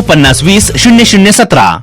पन्नास वीस शून्य शून्य सतरा.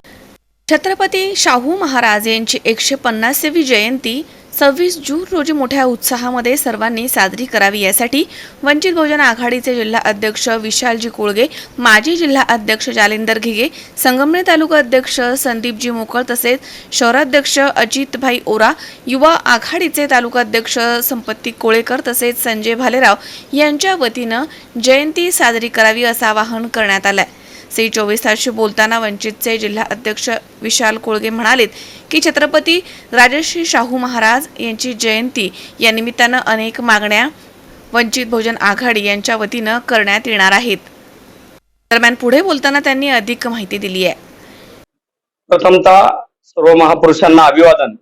छत्रपती शाहू महाराज यांची एकशे पन्नासावी जयंती सव्वीस जून रोजी मोठ्या उत्साहामध्ये सर्वांनी साजरी करावी. यासाठी वंचित बहुजन आघाडीचे जिल्हा अध्यक्ष विशालजी कोळगे माजी जिल्हा अध्यक्ष जालिंदर घिगे संगमनेर तालुका अध्यक्ष संदीपजी मोकळ तसेच शहराध्यक्ष अजितभाई ओरा युवा आघाडीचे तालुका अध्यक्ष संपत्ती कोळेकर तसेच संजय भालेराव यांच्या वतीनं जयंती साजरी करावी असं आवाहन करण्यात आलं आहे सी चोवीस तासशी बोलताना वंचितचे जिल्हा अध्यक्ष विशाल कोळगे म्हणालेत की छत्रपती राजश्री शाहू महाराज यांची जयंती या निमित्तानं अनेक मागण्या वंचित बहुजन आघाडी यांच्या वतीनं करण्यात येणार आहेत. दरम्यान पुढे बोलताना त्यांनी अधिक माहिती दिली आहे. प्रथमतः सर्व महापुरुषांना अभिवादन.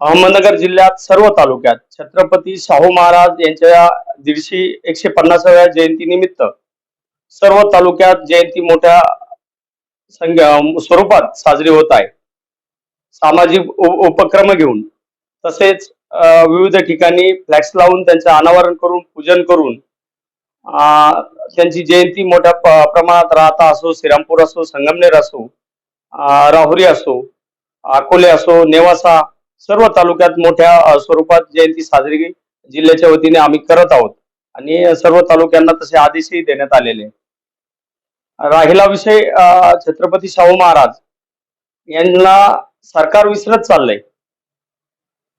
अहमदनगर जिल्ह्यात सर्व तालुक्यात छत्रपती शाहू महाराज यांच्या दीडशे एकशे पन्नासाव्या जयंतीनिमित्त सर्व तालुक्यात जयंती मोठ्या संख्या स्वरूपात साजरी होत आहे सामाजिक उपक्रम घेऊन तसेच विविध ठिकाणी फ्लॅक्स लावून त्यांचं अनावरण करून पूजन करून त्यांची जयंती मोठ्या प्रमाणात राहता असो श्रीरामपूर असो संगमनेर असो राहुरी असो अकोले असो नेवासा सर्व तालुक्यात मोठ्या स्वरूपात जयंती साजरी जिल्ह्याच्या वतीने आम्ही करत आहोत आणि सर्व तालुक्यांना तसे आदेशही देण्यात आलेले आहेत. राहिला विषय छत्रपती शाहू महाराज यांना सरकार विसरत चाललंय.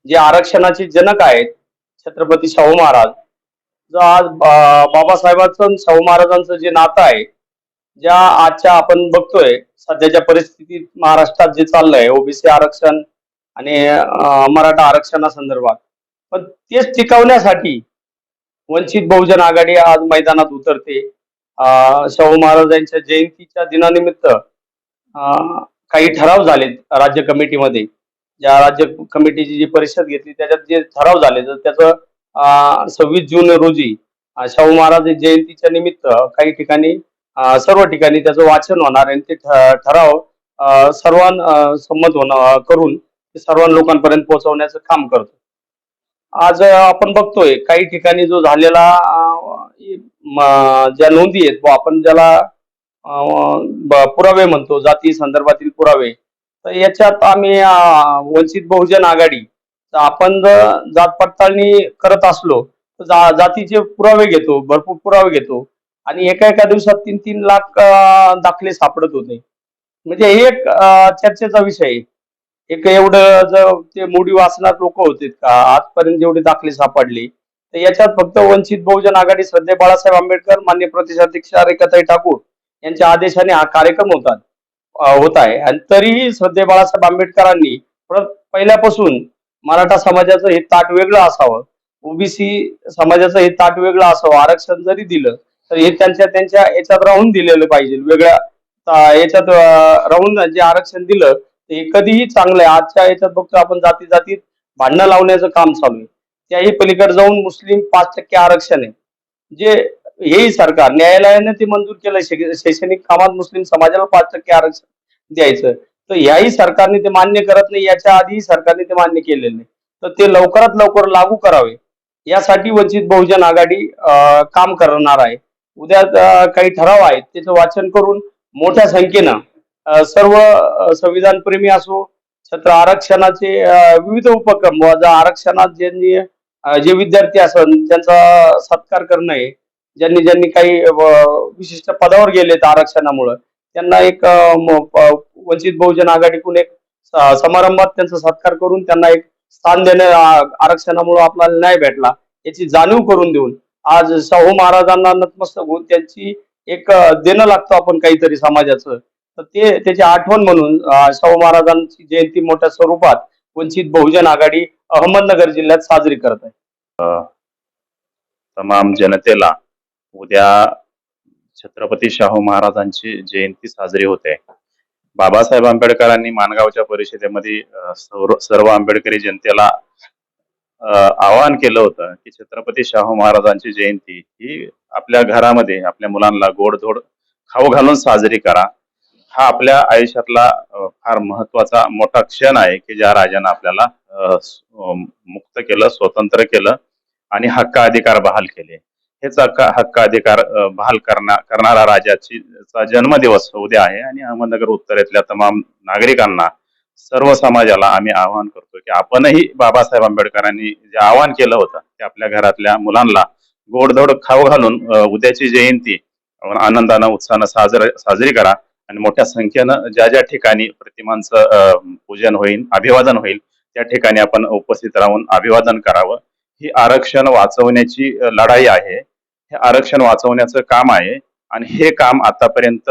जे आरक्षणाचे जनक आहेत छत्रपती शाहू महाराज जो आज बाबासाहेबांचं शाहू महाराजांचं जे नातं आहे ज्या आजच्या आपण बघतोय सध्याच्या परिस्थितीत महाराष्ट्रात जे चाललंय ओबीसी आरक्षण आणि मराठा आरक्षणासंदर्भात. पण तेच टिकवण्यासाठी वंचित बहुजन आघाडी आज मैदानात उतरते. शाहू महाराजांच्या जयंतीच्या दिनानिमित्त अं, काही ठराव झालेत राज्य कमिटीमध्ये. ज्या राज्य कमिटीची जी परिषद घेतली त्याच्यात जे ठराव झाले तर त्याचं सव्वीस जून रोजी शाहू महाराज जयंतीच्या निमित्त काही ठिकाणी सर्व ठिकाणी त्याचं वाचन होणार आणि ते ठ- ठराव अं, सर्वां संमत होणं करून ते सर्व लोकांपर्यंत पोहोचवण्याचं काम करतो. आज आपण बघतोय काही ठिकाणी जो झालेला ज्या नोंदी आहेत आपण ज्याला पुरावे म्हणतो जाती संदर्भातील पुरावे तर याच्यात आम्ही वंचित बहुजन आघाडी आपण जर जात पडताळणी करत असलो तर जा- जातीचे पुरावे घेतो भरपूर पुरावे घेतो आणि एका एका दिवसात तीन तीन लाख दाखले सापडत होते. म्हणजे हे एक चर्चेचा विषय आहे. एक एवढं जर ते मोडी वाचनात लोक होते का आजपर्यंत जेवढे दाखले सापडले तर याच्यात फक्त वंचित बहुजन आघाडी श्रद्धे बाळासाहेब आंबेडकर मान्य प्रदेशाध्यक्ष रेखाताई ठाकूर यांच्या आदेशाने हा कार्यक्रम होतात होत आहे. आणि तरीही श्रद्धे बाळासाहेब आंबेडकरांनी परत पहिल्यापासून मराठा समाजाचं हे ताट वेगळं असावं. ओबीसी समाजाचं हे ताट वेगळं असावं. आरक्षण जरी दिलं तर हे त्यांच्या त्यांच्या याच्यात राहून दिलेलं पाहिजे. वेगळ्या याच्यात राहून जे आरक्षण दिलं ते हे कधीही चांगलं आहे आजच्या याच्यात बघतो आपण जाती जातीत भांडणं लावण्याचं काम चालू आहे. त्याही पलीकडे जाऊन मुस्लिम पाच टक्के आरक्षण आहे. जे हेही सरकार न्यायालयाने ते मंजूर केलं शैक्षणिक कामात मुस्लिम समाजाला पाच टक्के आरक्षण द्यायचं. तर याही सरकारने ते मान्य करत नाही याच्या आधीही सरकारने ते मान्य केलेलं नाही. तर ते लवकरात लवकर लागू करावे. यासाठी वंचित बहुजन आघाडी काम करणार आहे. उद्या काही ठराव आहेत त्याचं वाचन करून मोठ्या संख्येनं सर्व संविधानप्रेमी असो छत्र आरक्षणाचे विविध उपक्रम व ज्या आरक्षणात ज्यांनी जे विद्यार्थी असन त्यांचा सत्कार करणं आहे ज्यांनी ज्यांनी काही विशिष्ट पदावर गेलेत आरक्षणामुळं त्यांना एक वंचित बहुजन आघाडीकडून एक समारंभात त्यांचा सत्कार करून त्यांना एक स्थान देणे आरक्षणामुळे आपल्याला न्याय भेटला याची जाणीव करून देऊन आज शाहू महाराजांना नतमस्तक होऊन त्यांची एक देणं लागतो आपण काहीतरी समाजाचं तर ते त्याची आठवण म्हणून शाहू महाराजांची जयंती मोठ्या स्वरूपात वंचित बहुजन आघाडी अहमदनगर जिल्ह्यात साजरी करत आहे. तमाम जनतेला उद्या छत्रपती शाहू महाराजांची जयंती साजरी होते. बाबासाहेब आंबेडकरांनी माणगावच्या परिषदेमध्ये सर्व आंबेडकरी जनतेला आवाहन केलं होतं की छत्रपती शाहू महाराजांची जयंती ही आपल्या घरामध्ये आपल्या मुलांना गोडधोड खाऊ घालून साजरी करा. हा आपल्या आयुष्यातला फार महत्त्वाचा मोठा क्षण आहे की ज्या राजानं आपल्याला मुक्त केलं स्वतंत्र केलं आणि हक्क अधिकार बहाल केले. हेच हक्क अधिकार बहाल करणार करणारा राजाची चा जन्मदिवस उद्या आहे आणि अहमदनगर उत्तरेतल्या तमाम नागरिकांना सर्व समाजाला आम्ही आवाहन करतो की आपणही बाबासाहेब आंबेडकरांनी जे आवाहन केलं होतं ते आपल्या घरातल्या मुलांना गोडधोड खाऊ घालून उद्याची जयंती आनंदानं उत्साहानं साजर साजरी करा. आणि मोठ्या संख्येनं ज्या ज्या ठिकाणी प्रतिमांचं पूजन होईल अभिवादन होईल त्या ठिकाणी आपण उपस्थित राहून अभिवादन करावं. ही आरक्षण वाचवण्याची लढाई आहे. हे आरक्षण वाचवण्याचं काम आहे. आणि हे काम आतापर्यंत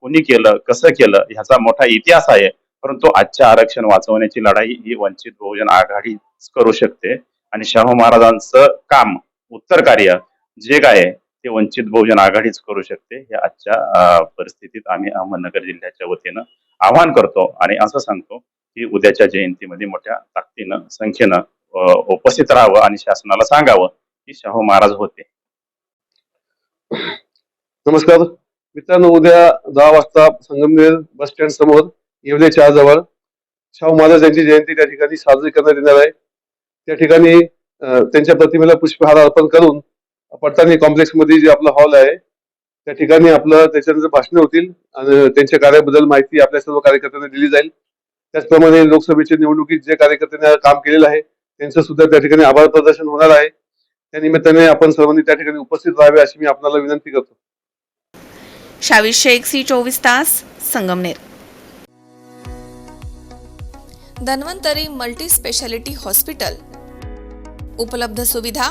कुणी केलं कसं केलं ह्याचा मोठा इतिहास आहे. परंतु आजच्या आरक्षण वाचवण्याची लढाई ही वंचित बहुजन आघाडी करू शकते. आणि शाहू महाराजांचं काम उत्तर कार्य जे काय ते वंचित बहुजन आघाडीच करू शकते. हे आजच्या परिस्थितीत आम्ही अहमदनगर जिल्ह्याच्या वतीनं आवाहन करतो आणि असं सांगतो की उद्याच्या जयंतीमध्ये मोठ्या ताकदीनं संख्येनं उपस्थित राहावं आणि शासनाला सांगावं की शाहू महाराज होते. नमस्कार. मित्रांनो उद्या दहा वाजता संगमनेर बस स्टँड समोर येवले चहा जवळ शाहू महाराज यांची जयंती त्या ठिकाणी साजरी करण्यात येणार आहे. त्या ठिकाणी त्यांच्या प्रतिमेला पुष्पहार अर्पण करून पडताळणी कॉम्प्लेक्समध्ये जे आपलं हॉल आहे त्या ठिकाणी आपलं त्याच्यानंतर भाषण होतील आणि त्यांच्या कार्याबद्दल माहिती आपल्या सर्व कार्यकर्त्यांना दिली जाईल. त्याचप्रमाणे लोकसभेच्या निवडणुकीत जे कार्यकर्त्यांनी काम केलेलं आहे त्यांचं सुद्धा त्या ठिकाणी आभार प्रदर्शन होणार आहे. त्या निमित्ताने आपण सर्वांनी त्या ठिकाणी उपस्थित राहावे अशी मी आपल्याला विनंती करतो. शेख सी चोवीस तास Sangamner. Dhanvantari multi speciality hospital. उपलब्ध सुविधा